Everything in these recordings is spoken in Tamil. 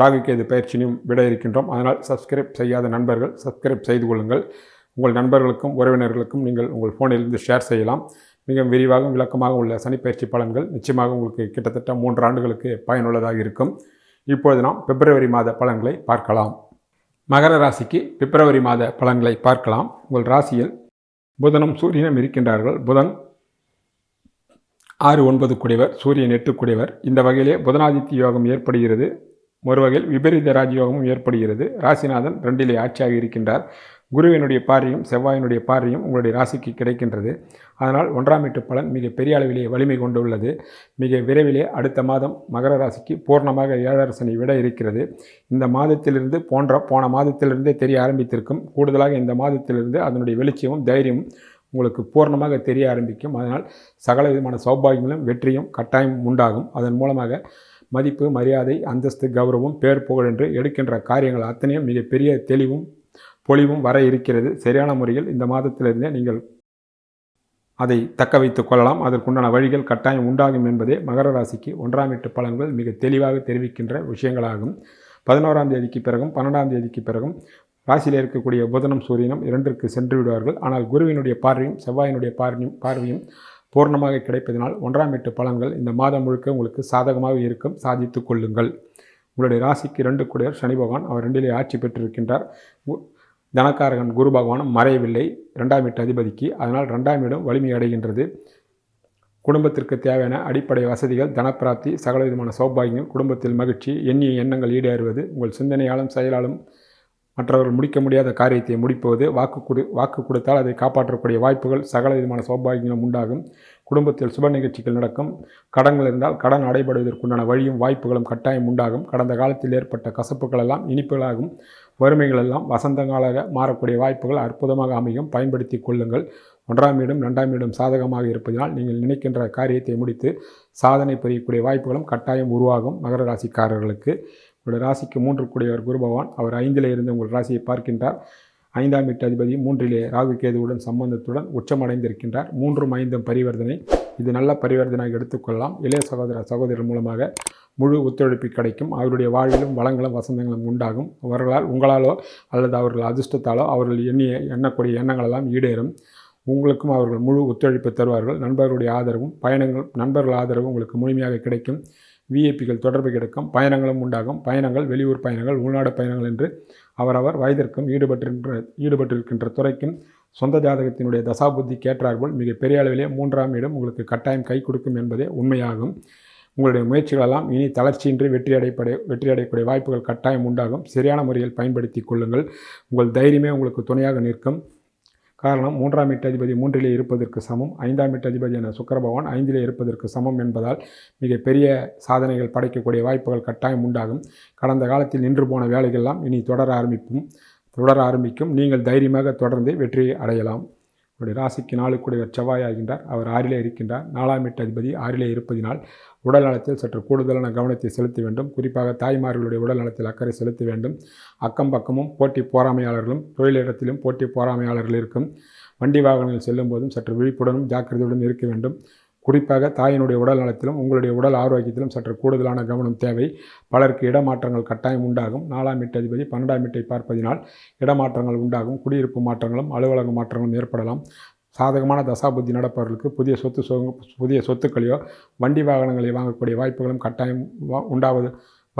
ராகுகேது பயிற்சியினையும் விட இருக்கின்றோம். அதனால் சப்ஸ்கிரைப் செய்யாத நண்பர்கள் சப்ஸ்கிரைப் செய்து கொள்ளுங்கள். உங்கள் நண்பர்களுக்கும் உறவினர்களுக்கும் நீங்கள் உங்கள் ஃபோனிலிருந்து ஷேர் செய்யலாம். மிக விரிவாகவும் விளக்கமாக உள்ள சனிப்பயிற்சி பலன்கள் நிச்சயமாக உங்களுக்கு கிட்டத்தட்ட மூன்று ஆண்டுகளுக்கு பயனுள்ளதாக இருக்கும். இப்பொழுது நாம் பிப்ரவரி மாத பலன்களை பார்க்கலாம். மகர ராசிக்கு பிப்ரவரி மாத பலன்களை பார்க்கலாம். உங்கள் ராசியில் புதனும் சூரியனும் இருக்கின்றார்கள். புதன் ஆறு ஒன்பது குடைவர் சூரியன் எட்டு குடைவர். இந்த வகையிலே புதனாதித்ய யோகம் ஏற்படுகிறது. ஒரு வகையில் விபரீத ராஜயோகமும் ஏற்படுகிறது. ராசிநாதன் ரெண்டிலே ஆட்சியாக இருக்கின்றார். குருவினுடைய பார்வையும் செவ்வாயினுடைய பார்வையும் உங்களுடைய ராசிக்கு கிடைக்கின்றது. அதனால் ஒன்றாம் வீட்டு பலன் மிக பெரிய அளவிலேயே வலிமை கொண்டுள்ளது. மிக விரைவிலே அடுத்த மாதம் மகர ராசிக்கு பூர்ணமாக ஏழரசனை விட இருக்கிறது. இந்த மாதத்திலிருந்து போன்ற போன மாதத்திலிருந்தே தெரிய ஆரம்பித்திருக்கும். கூடுதலாக இந்த மாதத்திலிருந்து அதனுடைய வெளிச்சமும் தைரியமும் உங்களுக்கு பூர்ணமாக தெரிய ஆரம்பிக்கும். அதனால் சகல விதமான சௌபாகியங்களும் வெற்றியும் கட்டாயம் உண்டாகும். அதன் மூலமாக மதிப்பு மரியாதை அந்தஸ்து கௌரவம் பேர் புகழ் என்று எடுக்கின்ற காரியங்கள் அத்தனையும் மிகப்பெரிய தெளிவும் பொலிவும் வர இருக்கிறது. சரியான முறையில் இந்த மாதத்திலிருந்தே நீங்கள் அதை தக்க வைத்துக் கொள்ளலாம். அதற்குண்டான வழிகள் கட்டாயம் உண்டாகும் என்பதே மகர ராசிக்கு ஒன்றாம் எட்டு பலன்கள் மிக தெளிவாக தெரிவிக்கின்ற விஷயங்களாகும். பதினோராம் தேதிக்கு பிறகும் பன்னெண்டாம் தேதிக்கு பிறகும் ராசியில் இருக்கக்கூடிய புதனம் சூரியனும் இரண்டிற்கு சென்று விடுவார்கள். ஆனால் குருவினுடைய பார்வையும் செவ்வாயினுடைய பார்வையும் பார்வையும் பூர்ணமாக கிடைப்பதனால் ஒன்றாம் எட்டு பலன்கள் இந்த மாதம் முழுக்க உங்களுக்கு சாதகமாக இருக்கும். சாதித்து கொள்ளுங்கள். உங்களுடைய ராசிக்கு ரெண்டு குடையர் சனி பகவான் அவர் ரெண்டிலே ஆட்சி பெற்றிருக்கின்றார். தனக்காரகன் குரு பகவானும் மறையவில்லை. ரெண்டாம் எட்டு அதிபதிக்கு. அதனால் ரெண்டாம் இடம் வலிமை அடைகின்றது. குடும்பத்திற்கு தேவையான அடிப்படை வசதிகள் தனப்பிராப்தி சகல விதமான குடும்பத்தில் மகிழ்ச்சி எண்ணிய எண்ணங்கள் ஈடேறுவது உங்கள் சிந்தனையாலும் செயலாலும் மற்றவர்கள் முடிக்க முடியாத காரியத்தை முடிப்பது வாக்கு கொடு வாக்கு கொடுத்தால் அதை காப்பாற்றக்கூடிய வாய்ப்புகள் சகல விதமான சௌபாகியங்களும் உண்டாகும். குடும்பத்தில் சுப நிகழ்ச்சிகள் நடக்கும். கடன்கள் இருந்தால் கடன் அடைபடுவதற்குண்டான வழியும் வாய்ப்புகளும் கட்டாயம் உண்டாகும். கடந்த காலத்தில் ஏற்பட்ட கசப்புகள் எல்லாம் இனிப்புகளாகும். வறுமைகள் எல்லாம் வசந்தங்களாக மாறக்கூடிய வாய்ப்புகள் அற்புதமாக அமையும். பயன்படுத்தி கொள்ளுங்கள். ஒன்றாம் இடம் ரெண்டாம் இடம் சாதகமாக இருப்பதனால் நீங்கள் நினைக்கின்ற காரியத்தை முடித்து சாதனை பெறக்கூடிய வாய்ப்புகளும் கட்டாயம் உருவாகும். மகர ராசிக்காரர்களுக்கு உங்களுடைய ராசிக்கு மூன்று கூடியவர் குரு பகவான். அவர் ஐந்திலே இருந்து உங்கள் ராசியை பார்க்கின்றார். ஐந்தாம் வீட்டு அதிபதி மூன்றிலே ராகு கேதுவுடன் சம்பந்தத்துடன் உச்சமடைந்திருக்கின்றார். மூன்றும் ஐந்தும் பரிவர்த்தனை. இது நல்ல பரிவர்த்தனையாக எடுத்துக்கொள்ளலாம். இளைய சகோதர சகோதரர் மூலமாக முழு ஒத்துழைப்பு கிடைக்கும். அவருடைய வாழ்விலும் வளங்களும் வசந்தங்களும் உண்டாகும். அவர்களால் உங்களாலோ அல்லது அவர்கள் அதிர்ஷ்டத்தாலோ அவர்கள் எண்ணிய எண்ணக்கூடிய எண்ணங்களெல்லாம் ஈடேறும். உங்களுக்கும் அவர்கள் முழு ஒத்துழைப்பு தருவார்கள். நண்பர்களுடைய ஆதரவும் பயணங்கள் நண்பர்கள் ஆதரவும் உங்களுக்கு முழுமையாக கிடைக்கும். விஐபிகள் தொடர்பு கிடைக்கும். பயணங்களும் உண்டாகும். பயணங்கள் வெளியூர் பயணங்கள் உள்நாடு பயணங்கள் என்று அவரவர் வயதிற்கும் ஈடுபட்டிருக்கின்ற ஈடுபட்டிருக்கின்ற துறைக்கும் சொந்த ஜாதகத்தினுடைய தசாபுத்தி கேட்டார்போல் மிக பெரிய அளவிலே மூன்றாம் இடம் உங்களுக்கு கட்டாயம் கை கொடுக்கும் என்பதே உண்மையாகும். உங்களுடைய முயற்சிகளெல்லாம் இனி தளர்ச்சியின்றி வெற்றி அடைப்படை வெற்றி அடையக்கூடிய வாய்ப்புகள் கட்டாயம் உண்டாகும். சரியான முறையில் பயன்படுத்தி கொள்ளுங்கள். உங்கள் தைரியமே உங்களுக்கு துணையாக நிற்கும். காரணம் மூன்றாம் எட்டு அதிபதி மூன்றிலே இருப்பதற்கு சமம் ஐந்தாம் எட்டு அதிபதியான சுக்கர பகவான் ஐந்திலே இருப்பதற்கு சமம் என்பதால் மிக பெரிய சாதனைகள் படைக்கக்கூடிய வாய்ப்புகள் கட்டாயம் உண்டாகும். கடந்த காலத்தில் நின்று போன வேலைகள்லாம் இனி தொடர ஆரம்பிக்கும் தொடர ஆரம்பிக்கும். நீங்கள் தைரியமாக தொடர்ந்து வெற்றியை அடையலாம். உங்களுடைய ராசிக்கு நாளுக்குடைய செவ்வாய் ஆகின்றார் அவர் ஆறிலே இருக்கின்றார். நாலாம் எட்டு அதிபதி ஆறிலே இருப்பதினால் உடல் நலத்தில் சற்று கூடுதலான கவனத்தை செலுத்த வேண்டும். குறிப்பாக தாய்மார்களுடைய உடல் நலத்தில் அக்கறை செலுத்த வேண்டும். அக்கம் பக்கமும் போட்டி போராமையாளர்களும் தொழிலிடத்திலும் போட்டி போராமையாளர்கள் இருக்கும். வண்டி வாகனங்கள் செல்லும் போதும் சற்று விழிப்புடனும் ஜாக்கிரதையுடன் இருக்க வேண்டும். குறிப்பாக தாயினுடைய உடல் நலத்திலும் உங்களுடைய உடல் ஆரோக்கியத்திலும் சற்று கூடுதலான கவனம் தேவை. பலருக்கு இடமாற்றங்கள் கட்டாயம் உண்டாகும். நாலாம் எட்டு அதிபதி பன்னெண்டாம் வீட்டை பார்ப்பதினால் இடமாற்றங்கள் உண்டாகும். குடியிருப்பு மாற்றங்களும் அலுவலக மாற்றங்களும் ஏற்படலாம். சாதகமான தசாபுத்தி நடப்பவர்களுக்கு புதிய சொத்து புதிய சொத்துக்களையோ வண்டி வாகனங்களை வாங்கக்கூடிய வாய்ப்புகளும் கட்டாயம் உண்டாவது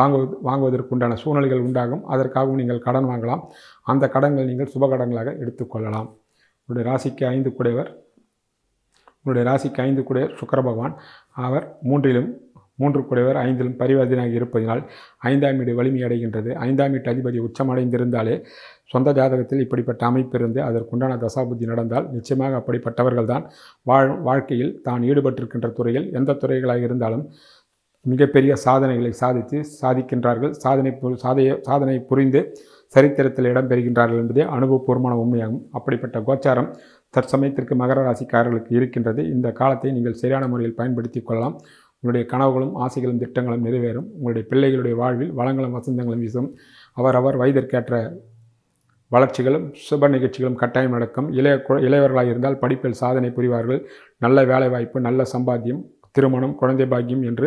வாங்குவது வாங்குவதற்குண்டான சூழ்நிலைகள் உண்டாகும். அதற்காகவும் நீங்கள் கடன் வாங்கலாம். அந்த கடன்கள் நீங்கள் சுபகடன்களாக எடுத்துக்கொள்ளலாம் உங்களுடைய ராசிக்கு ஐந்து குடைவர் உங்களுடைய ராசிக்கு ஐந்து குடையவர் சுக்கர பகவான். அவர் மூன்றிலும் மூன்று குடைவர் ஐந்திலும் பரிவர்த்தனையாக இருப்பதினால் ஐந்தாம் வீடு வலிமை அடைகின்றது. ஐந்தாம் வீட்டு அதிபதி உச்சமடைந்திருந்தாலே சொந்த ஜாதகத்தில் இப்படிப்பட்ட அமைப்பு இருந்து அதற்குண்டான தசாபுத்தி நடந்தால் நிச்சயமாக அப்படிப்பட்டவர்கள் தான் வாழ் வாழ்க்கையில் தான் ஈடுபட்டிருக்கின்ற துறையில் எந்த துறைகளாக இருந்தாலும் மிகப்பெரிய சாதனைகளை சாதித்து சாதிக்கின்றார்கள். சாதனை சாதைய சாதனை புரிந்து சரித்திரத்தில் இடம்பெறுகின்றார்கள் என்பதே அனுபவபூர்வமான உண்மையாகும். அப்படிப்பட்ட கோச்சாரம் தற்சமயத்திற்கு மகர ராசிக்காரர்களுக்கு இருக்கின்றது. இந்த காலத்தை நீங்கள் சரியான முறையில் பயன்படுத்தி கொள்ளலாம். உங்களுடைய கனவுகளும் ஆசைகளும் திட்டங்களும் நிறைவேறும். உங்களுடைய பிள்ளைகளுடைய வாழ்வில் வளங்களும் வசந்தங்களும் வீசும். அவரவர் வயதிற்கேற்ற வளர்ச்சிகளும் சுப நிகழ்ச்சிகளும் கட்டாயம் நடக்கும். இளைய கு- இளையவர்களாக இருந்தால் படிப்பில் சாதனை புரிவார்கள். நல்ல வேலைவாய்ப்பு நல்ல சம்பாத்தியம் திருமணம் குழந்தை பாக்கியம் என்று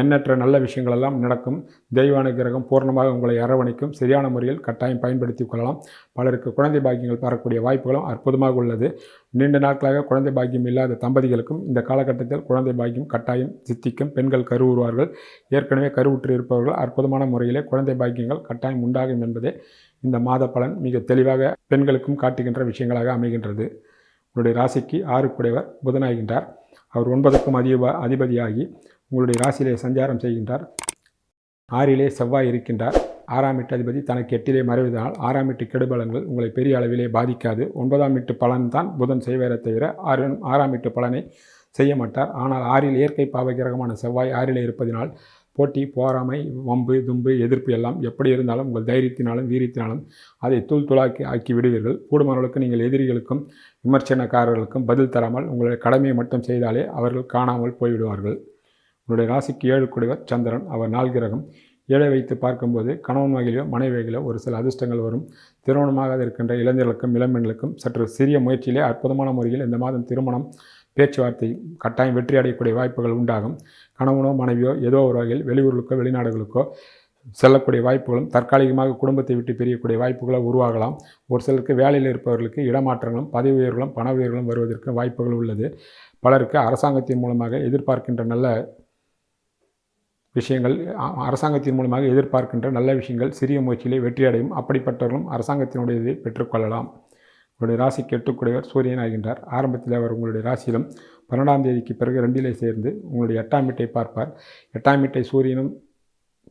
எண்ணற்ற நல்ல விஷயங்களெல்லாம் நடக்கும். தெய்வ கிரகம் பூர்ணமாக உங்களை அரவணைக்கும். சரியான முறையில் கட்டாயம் பயன்படுத்தி கொள்ளலாம். பலருக்கு குழந்தை பாக்கியங்கள் பெறக்கூடிய வாய்ப்புகளும் அற்புதமாக உள்ளது. நீண்ட நாட்களாக குழந்தை பாக்கியம் இல்லாத தம்பதிகளுக்கும் இந்த காலகட்டத்தில் குழந்தை பாக்கியம் கட்டாயம் சித்திக்கும். பெண்கள் கருவுறுவார்கள் ஏற்கனவே கருவுற்று இருப்பவர்கள் அற்புதமான முறையிலே குழந்தை பாக்கியங்கள் கட்டாயம் உண்டாகும் என்பதே இந்த மாத பலன். மிக தெளிவாக பெண்களுக்கும் காட்டுகின்ற விஷயங்களாக அமைகின்றது. உங்களுடைய ராசிக்கு ஆறுக்குடையவர் புதனாகின்றார். அவர் ஒன்பதுக்கும் அதிப அதிபதியாகி உங்களுடைய ராசியிலே சஞ்சாரம் செய்கின்றார். ஆறிலே செவ்வாய் இருக்கின்றார். ஆறாம் எட்டு அதிபதி தனக்கு எட்டிலே மறைவதனால் ஆறாம் எட்டு கெடுபலன்கள் உங்களை பெரிய அளவிலே பாதிக்காது. ஒன்பதாம் வீட்டு பலன் தான் புதன் செய்வதை தவிர ஆறு ஆறாம் எட்டு பலனை செய்ய மாட்டார். ஆனால் ஆறில் இயற்கை பாவகிரகமான செவ்வாய் ஆறிலே இருப்பதினால் போட்டி போராமை வம்பு தும்பு எதிர்ப்பு எல்லாம் எப்படி இருந்தாலும் உங்கள் தைரியத்தினாலும் வீரியத்தினாலும் அதை தூள் துளாக்கி ஆக்கி விடுவீர்கள். கூடுமானவர்களுக்கு நீங்கள் எதிரிகளுக்கும் விமர்சனக்காரர்களுக்கும் பதில் தராமல் உங்களுடைய கடமையை மட்டும் செய்தாலே அவர்கள் காணாமல் போய்விடுவார்கள். உங்களுடைய ராசிக்கு ஏழு குடைவர் சந்திரன். அவர் நாள் கிரகம். ஏழை வைத்து பார்க்கும்போது கணவன் வகையிலோ மனைவிகளோ ஒரு சில அதிர்ஷ்டங்கள் வரும். திருமணமாக இருக்கின்ற இளைஞர்களுக்கும் இளம்பெண்களுக்கும் சற்று சிறிய முயற்சியிலே அற்புதமான முறையில் இந்த மாதம் திருமணம் பேச்சுவார்த்தை கட்டாயம் வெற்றி அடையக்கூடிய வாய்ப்புகள் உண்டாகும். கணவனோ மனைவியோ ஏதோ ஒரு வகையில் வெளியூர்களுக்கோ வெளிநாடுகளுக்கோ செல்லக்கூடிய வாய்ப்புகளும் தற்காலிகமாக குடும்பத்தை விட்டு பிரியக்கூடிய வாய்ப்புகளும் உருவாகலாம். ஒரு சிலருக்கு வேலையில் இருப்பவர்களுக்கு இடமாற்றங்களும் பதவி உயர்வுகளும் பண உயர்வுகளும் வருவதற்கு வாய்ப்புகள் உள்ளது. பலருக்கு அரசாங்கத்தின் மூலமாக எதிர்பார்க்கின்ற நல்ல விஷயங்கள் அரசாங்கத்தின் மூலமாக எதிர்பார்க்கின்ற நல்ல விஷயங்கள் சிறிய முயற்சியிலே வெற்றியடையும். அப்படிப்பட்டவர்களும் அரசாங்கத்தினுடையதை பெற்றுக்கொள்ளலாம். உங்களுடைய ராசிக்கு எட்டுக்குடையவர் சூரியன் ஆகின்றார். ஆரம்பத்தில் அவர் உங்களுடைய ராசியிலும் பன்னெண்டாம் தேதிக்கு பிறகு ரெண்டிலே சேர்ந்து உங்களுடைய எட்டாம் வீட்டை பார்ப்பார். எட்டாம் வீட்டை சூரியனும்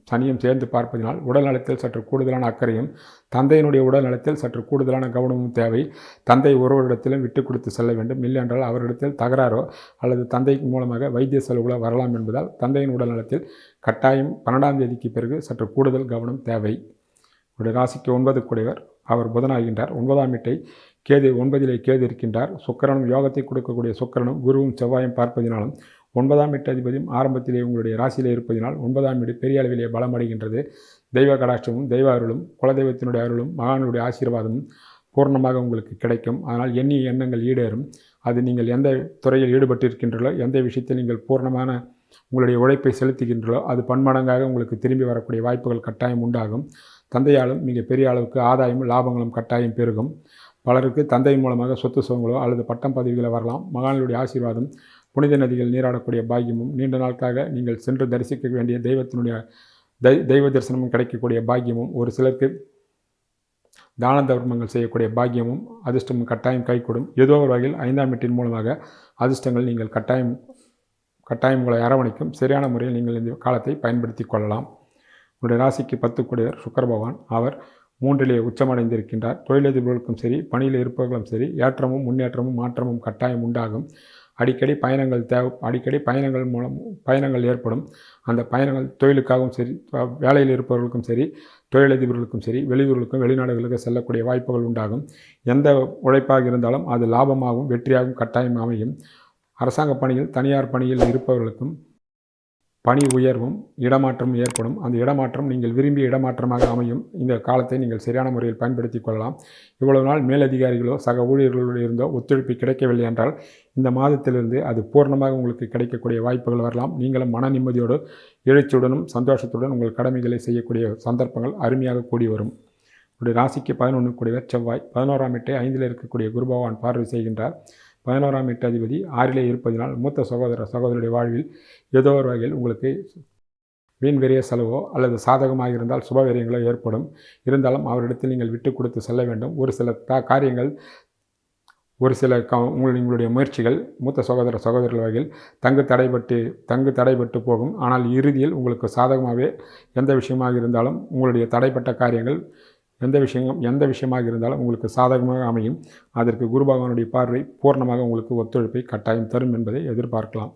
சனியும் சேர்ந்து பார்ப்பதினால் உடல் நலத்தில் சற்று கூடுதலான அக்கறையும் தந்தையினுடைய உடல் நலத்தில் சற்று கூடுதலான கவனமும் தேவை. தந்தை ஒருவரிடத்திலும் விட்டு கொடுத்து செல்ல வேண்டும். இல்லையென்றால் அவரிடத்தில் தகராறோ அல்லது தந்தை மூலமாக வைத்திய செலவுகளோ வரலாம் என்பதால் தந்தையின் உடல் நலத்தில் கட்டாயம் பன்னெண்டாம் தேதிக்கு பிறகு சற்று கூடுதல் கவனம் தேவை. உடைய ராசிக்கு ஒன்பது குடைவர் அவர் புதனாகின்றார். ஒன்பதாம் வீட்டை கேது ஒன்பதிலே கேது இருக்கின்றார். சுக்கரனும் யோகத்தை கொடுக்கக்கூடிய சுக்கரனும் குருவும் செவ்வாயும் பார்ப்பதினாலும் ஒன்பதாம் வீட்டு அதிபதியும் ஆரம்பத்திலே உங்களுடைய ராசியிலே இருப்பதினால் ஒன்பதாம் வீடு பெரிய அளவிலே பலமடைகின்றது தெய்வ கடாட்சமும் தெய்வ அருளும் குலதெய்வத்தினுடைய அருளும் மகானுடைய ஆசீர்வாதமும் பூர்ணமாக உங்களுக்கு கிடைக்கும். அதனால் எண்ணிய எண்ணங்கள் ஈடேறும். அது நீங்கள் எந்த துறையில் ஈடுபட்டிருக்கின்றீர்களோ எந்த விஷயத்தில் நீங்கள் பூர்ணமான உங்களுடைய உழைப்பை செலுத்துகின்றீர்களோ அது பன்மடங்காக உங்களுக்கு திரும்பி வரக்கூடிய வாய்ப்புகள் கட்டாயம் உண்டாகும். தந்தையாலும் மிக பெரிய அளவுக்கு ஆதாயமும் லாபங்களும் கட்டாயம் பெருகும். பலருக்கு தந்தையின் மூலமாக சொத்து சுகங்களோ அல்லது பட்டம் பதவிகளோ வரலாம். மகான்களுடைய ஆசீர்வாதம் புனித நதிகள் நீராடக்கூடிய பாக்கியமும் நீண்ட நாட்களாக நீங்கள் சென்று தரிசிக்க வேண்டிய தெய்வத்தினுடைய தை தெய்வ தரிசனமும் கிடைக்கக்கூடிய பாக்கியமும் ஒரு சிலருக்கு தான தர்மங்கள் செய்யக்கூடிய பாக்கியமும் அதிர்ஷ்டமும் கட்டாயம் கைகூடும். ஏதோ ஒரு வகையில் ஐந்தாம் வீட்டின் மூலமாக அதிர்ஷ்டங்கள் நீங்கள் கட்டாயம் கட்டாயம் உங்களை அரவணைக்கும் சரியான முறையில் நீங்கள் இந்த காலத்தை பயன்படுத்தி கொள்ளலாம். உங்களுடைய ராசிக்கு பத்து கூடியவர் சுக்கர பகவான். அவர் மூன்றிலே உச்சமடைந்திருக்கின்றார். தொழிலதிபர்களுக்கும் சரி பணியில் இருப்பவர்களும் சரி ஏற்றமும் முன்னேற்றமும் மாற்றமும் கட்டாயம் உண்டாகும். அடிக்கடி பயணங்கள் தேவை அடிக்கடி பயணங்கள் மூலம் பயணங்கள் ஏற்படும். அந்த பயணங்கள் தொழிலுக்காகவும் சரி வ- வேலையில் இருப்பவர்களுக்கும் சரி தொழிலதிபர்களுக்கும் சரி வெளியூர்களுக்கும் வெளிநாடுகளுக்கு செல்லக்கூடிய வாய்ப்புகள் உண்டாகும். எந்த உழைப்பாக இருந்தாலும் அது லாபமாகவும் வெற்றியாகவும் கட்டாயம் அமையும். அரசாங்க பணியில் தனியார் பணியில் இருப்பவர்களுக்கும் பணி உயர்வும் இடமாற்றமும் ஏற்படும். அந்த இடமாற்றம் நீங்கள் விரும்பிய இடமாற்றமாக அமையும். இந்த காலத்தை நீங்கள் சரியான முறையில் பயன்படுத்தி கொள்ளலாம். இவ்வளவு நாள் மேலதிகாரிகளோ சக ஊழியர்களோடு இருந்தோ ஒத்துழைப்பு கிடைக்கவில்லை என்றால் இந்த மாதத்திலிருந்து அது பூர்ணமாக உங்களுக்கு கிடைக்கக்கூடிய வாய்ப்புகள் வரலாம். நீங்களும் மன நிம்மதியோடு எழுச்சியுடனும் சந்தோஷத்துடன் உங்கள் கடமைகளை செய்யக்கூடிய சந்தர்ப்பங்கள் அருமையாக கூடி வரும். உடைய ராசிக்கு பதினொன்று கூடியவர் செவ்வாய். பதினோராம் எட்டை ஐந்தில் இருக்கக்கூடிய குரு பகவான் பார்வை செய்கின்றார். பதினோராம் எட்டாதிபதி ஆறிலே இருப்பதினால் மூத்த சகோதர சகோதரருடைய வாழ்வில் ஏதோ ஒரு வகையில் உங்களுக்கு வீண் விரைய செலவோ அல்லது சாதகமாக இருந்தால் சுபவிரியங்களோ ஏற்படும். இருந்தாலும் அவரிடத்தில் நீங்கள் விட்டு கொடுத்து செல்ல வேண்டும். ஒரு சில தா காரியங்கள் ஒரு சில க உங்கள் உங்களுடைய முயற்சிகள் மூத்த சகோதர சகோதரர்கள் வகையில் தங்கு தடைபட்டு தங்கு தடைபட்டு போகும். ஆனால் இறுதியில் உங்களுக்கு சாதகமாகவே எந்த விஷயமாக இருந்தாலும் உங்களுடைய தடைப்பட்ட காரியங்கள் எந்த விஷயம் எந்த விஷயமாக இருந்தாலும் உங்களுக்கு சாதகமாக அமையும். அதற்கு குரு பகவானுடைய பார்வை பூர்ணமாக உங்களுக்கு ஒத்துழைப்பை கட்டாயம் தரும் என்பதை எதிர்பார்க்கலாம்.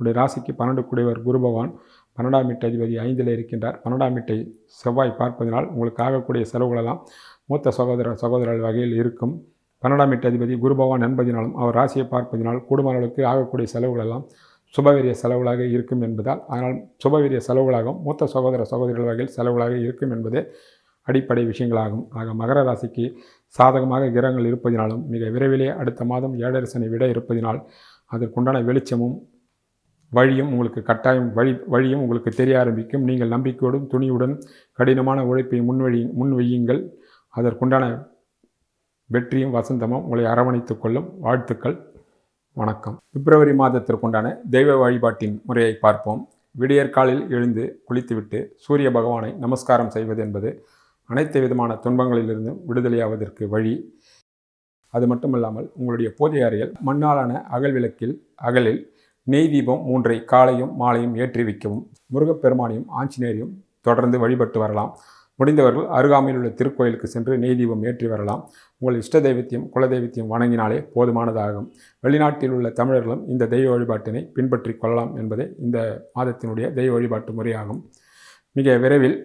உடைய ராசிக்கு பன்னெண்டு குடைவர் குரு பகவான். பன்னெண்டாம் வீட்டு அதிபதி ஐந்தில் இருக்கின்றார். பன்னெண்டாம் வீட்டை செவ்வாய் பார்ப்பதனால் உங்களுக்கு ஆகக்கூடிய செலவுகளெல்லாம் மூத்த சகோதர சகோதரர்கள் வகையில் இருக்கும். பன்னெண்டாம் வீட்டு அதிபதி குரு பகவான் என்பதினாலும் அவர் ராசியை பார்ப்பதினால் குடும்பங்களுக்கு ஆகக்கூடிய செலவுகளெல்லாம் சுபவீரிய செலவுகளாக இருக்கும் என்பதால் அதனால் சுபவீரிய செலவுகளாகவும் மூத்த சகோதர சகோதரிகள் வகையில் செலவுகளாக இருக்கும் என்பதே அடிப்படை விஷயங்களாகும். ஆக மகர ராசிக்கு சாதகமாக கிரகங்கள் இருப்பதினாலும் மிக விரைவிலே அடுத்த மாதம் ஏழரை சனி விட இருப்பதினால் அதற்குண்டான வெளிச்சமும் வழியும் உங்களுக்கு கட்டாயம் வழி வழியும் உங்களுக்கு தெரிய ஆரம்பிக்கும். நீங்கள் நம்பிக்கையோடும் துணியுடன் கடினமான உழைப்பை முன்வழி முன்வையுங்கள். அதற்குண்டான வெற்றியும் வசந்தமும் உங்களை அரவணைத்துக் கொள்ளும். வாழ்த்துக்கள். வணக்கம். பிப்ரவரி மாதத்திற்குண்டான தெய்வ வழிபாட்டின் முறையை பார்ப்போம். விடியற்காலில் எழுந்து குளித்துவிட்டு சூரிய பகவானை நமஸ்காரம் செய்வது என்பது அனைத்து விதமான துன்பங்களிலிருந்தும் விடுதலையாவதற்கு வழி. அது மட்டுமல்லாமல் உங்களுடைய பூஜை அறையில் மண்ணாலான அகல் விளக்கில் அகலில் நெய் தீபம் மூன்றை காலையும் மாலையும் ஏற்றி வைக்கவும் முருகப்பெருமானையும் ஆஞ்சநேயரையும் தொடர்ந்து வழிபட்டு வரலாம். முடிந்தவர்கள் அருகாமையில் உள்ள திருக்கோயிலுக்கு சென்று நெய் தீபம் ஏற்றி வரலாம். உங்கள் இஷ்ட தெய்வத்தையும் குலதெய்வத்தையும் வணங்கினாலே போதுமானதாகும். வெளிநாட்டில் உள்ள தமிழர்களும் இந்த தெய்வ வழிபாட்டினை பின்பற்றி கொள்ளலாம் என்பதே இந்த மாதத்தினுடைய தெய்வ வழிபாட்டு முறையாகும். மிக விரைவில்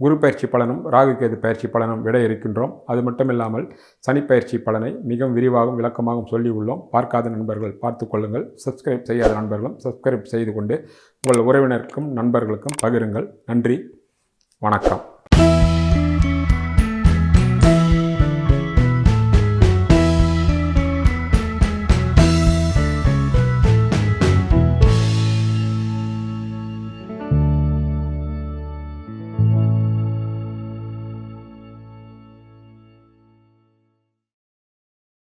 குரு பயிற்சி பலனும் ராகு கேது பயிற்சி பலனும் விட இருக்கின்றோம். அது மட்டுமில்லாமல் சனி பயிற்சி பலனை மிகவும் விரிவாகவும் விளக்கமாகவும் சொல்லி உள்ளோம் பார்க்காத நண்பர்கள் பார்த்து கொள்ளுங்கள். சப்ஸ்கிரைப் செய்யாத நண்பர்களும் சப்ஸ்கிரைப் செய்து கொண்டு உங்கள் உறவினருக்கும் நண்பர்களுக்கும் பகிருங்கள். நன்றி. வணக்கம்.